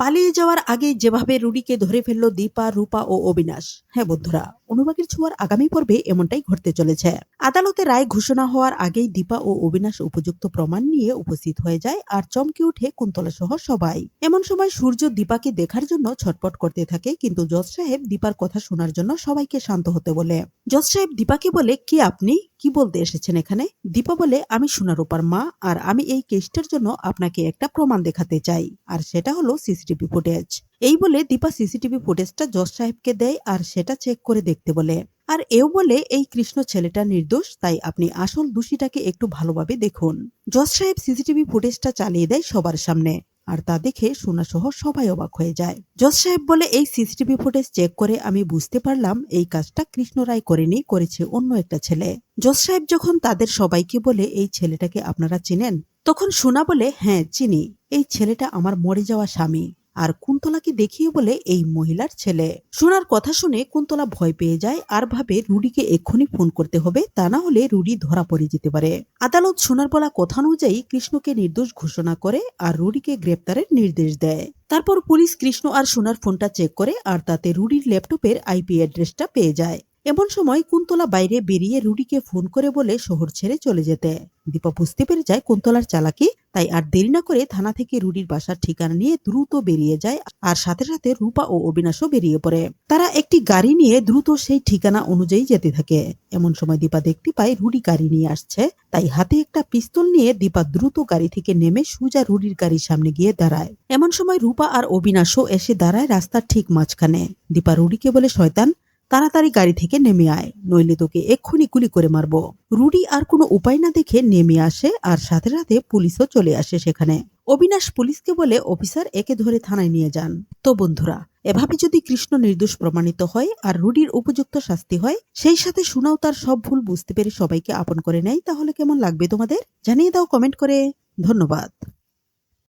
পালিয়ে যাওয়ার আগে যেভাবে রুডিকে ধরে ফেলল দীপা, রূপা ও অবিনাশ। হ্যাঁ বন্ধুরা, অনুবাগের ছোঁয়ার আগামী পর্বে এমনটাই ঘটতে চলেছে। আদালতে রায় ঘোষণা হওয়ার আগেই দীপা ও অবিনাশ উপযুক্ত প্রমাণ নিয়ে উপস্থিত হয়ে যায় আর চমকে উঠে কুন্তলা সহ সবাই। এমন সময় সূর্য দীপাকে দেখার জন্য ছটপট করতে থাকে, কিন্তু জজ সাহেব দীপার কথা শোনার জন্য সবাইকে শান্ত হতে বলে। জজ সাহেব দীপাকে বলে, কি আপনি? কি বলতে এসেছেন এখানে? দীপা বলে, আমি সোনারূপার মা, আর আমি এই কেসটার জন্য আপনাকে একটা প্রমাণ দেখাতে চাই। আর সেটা হলো সিসিটিভি ফুটেজ। এই বলে দীপা সিসিটিভি ফুটেজটা জজ সাহেবকে দেয় আর সেটা চেক করে দেখতে বলে। আর এও বলে, এই কৃষ্ণ ছেলেটা নির্দোষ, তাই আপনি আসল দোষীটাকে একটু ভালোভাবে দেখুন। জজ সাহেব সিসিটিভি ফুটেজটা চালিয়ে দেয় সবার সামনে। আর তা দেখে সোনা সহ সবাই অবাক হয়ে যায়। জজ সাহেব বলে, এই সিসিটিভি ফুটেজ চেক করে আমি বুঝতে পারলাম এই কাজটা কৃষ্ণ রায় করেনি, করেছে অন্য একটা ছেলে। জজ সাহেব যখন তাদের সবাইকে বলে, এই ছেলেটাকে আপনারা চিনেন? তখন সোনা বলে হ্যাঁ চিনি। এই ছেলেটা আমার মরে যাওয়া স্বামী। আর কুন্তলাকে দেখিয়ে বলে, এই মহিলার ছেলে। সোনার কথা শুনে কুন্তলা ভয় পেয়ে যায় আর ভাবে, রুডিকে এক্ষুনি ফোন করতে হবে, তা না হলে রুডি ধরা পড়ে যেতে পারে। আদালত সোনার বলা কথা অনুযায়ী কৃষ্ণকে নির্দোষ ঘোষণা করে আর রুডিকে গ্রেপ্তারের নির্দেশ দেয়। তারপর পুলিশ কৃষ্ণ আর সোনার ফোনটা চেক করে আর তাতে রুডির ল্যাপটপের আইপি অ্যাড্রেসটা পেয়ে যায়। এমন সময় কুন্তলা বাইরে বেরিয়ে রুডিকে ফোন করে বলে শহর ছেড়ে চলে যেতে। দীপা বুঝতে পেরে যায় কুন্তলার চালাকি, তাই আর দেরি না করে থানা থেকে রুডির বাসার ঠিকানা নিয়ে দ্রুত বেরিয়ে যায় আর সাথে সাথে রূপা ও অবিনাশও বেরিয়ে পড়ে। তারা একটি গাড়ি নিয়ে দ্রুত সেই ঠিকানা অনুযায়ী যেতে থাকে। এমন সময় দীপা দেখতে পায় রুডি গাড়ি নিয়ে আসছে, তাই হাতে একটা পিস্তল নিয়ে দীপা দ্রুত গাড়ি থেকে নেমে সুজা রুডির গাড়ির সামনে গিয়ে দাঁড়ায়। এমন সময় রূপা আর অবিনাশও এসে দাঁড়ায় রাস্তার ঠিক মাঝখানে। দীপা রুডিকে বলে, শয়তান তাড়াতাড়ি গাড়ি থেকে নেমে আয়, নইলে তোকে এক্ষুনি গুলি করে মারব। রুডি আর কোনো উপায় না দেখে নেমে আসে আর সাথে সাথে পুলিশও চলে আসে সেখানে। অবিনাশ পুলিশকে বলে, অফিসার, একে ধরে থানায় নিয়ে যান। তো বন্ধুরা, এভাবে যদি কৃষ্ণ নির্দোষ প্রমাণিত হয় আর রুডির উপযুক্ত শাস্তি হয়, সেই সাথে শোনাও তার সব ভুল বুঝতে পেরে সবাইকে আপন করে নেয়, তাহলে কেমন লাগবে তোমাদের? জানিয়ে দাও কমেন্ট করে। ধন্যবাদ।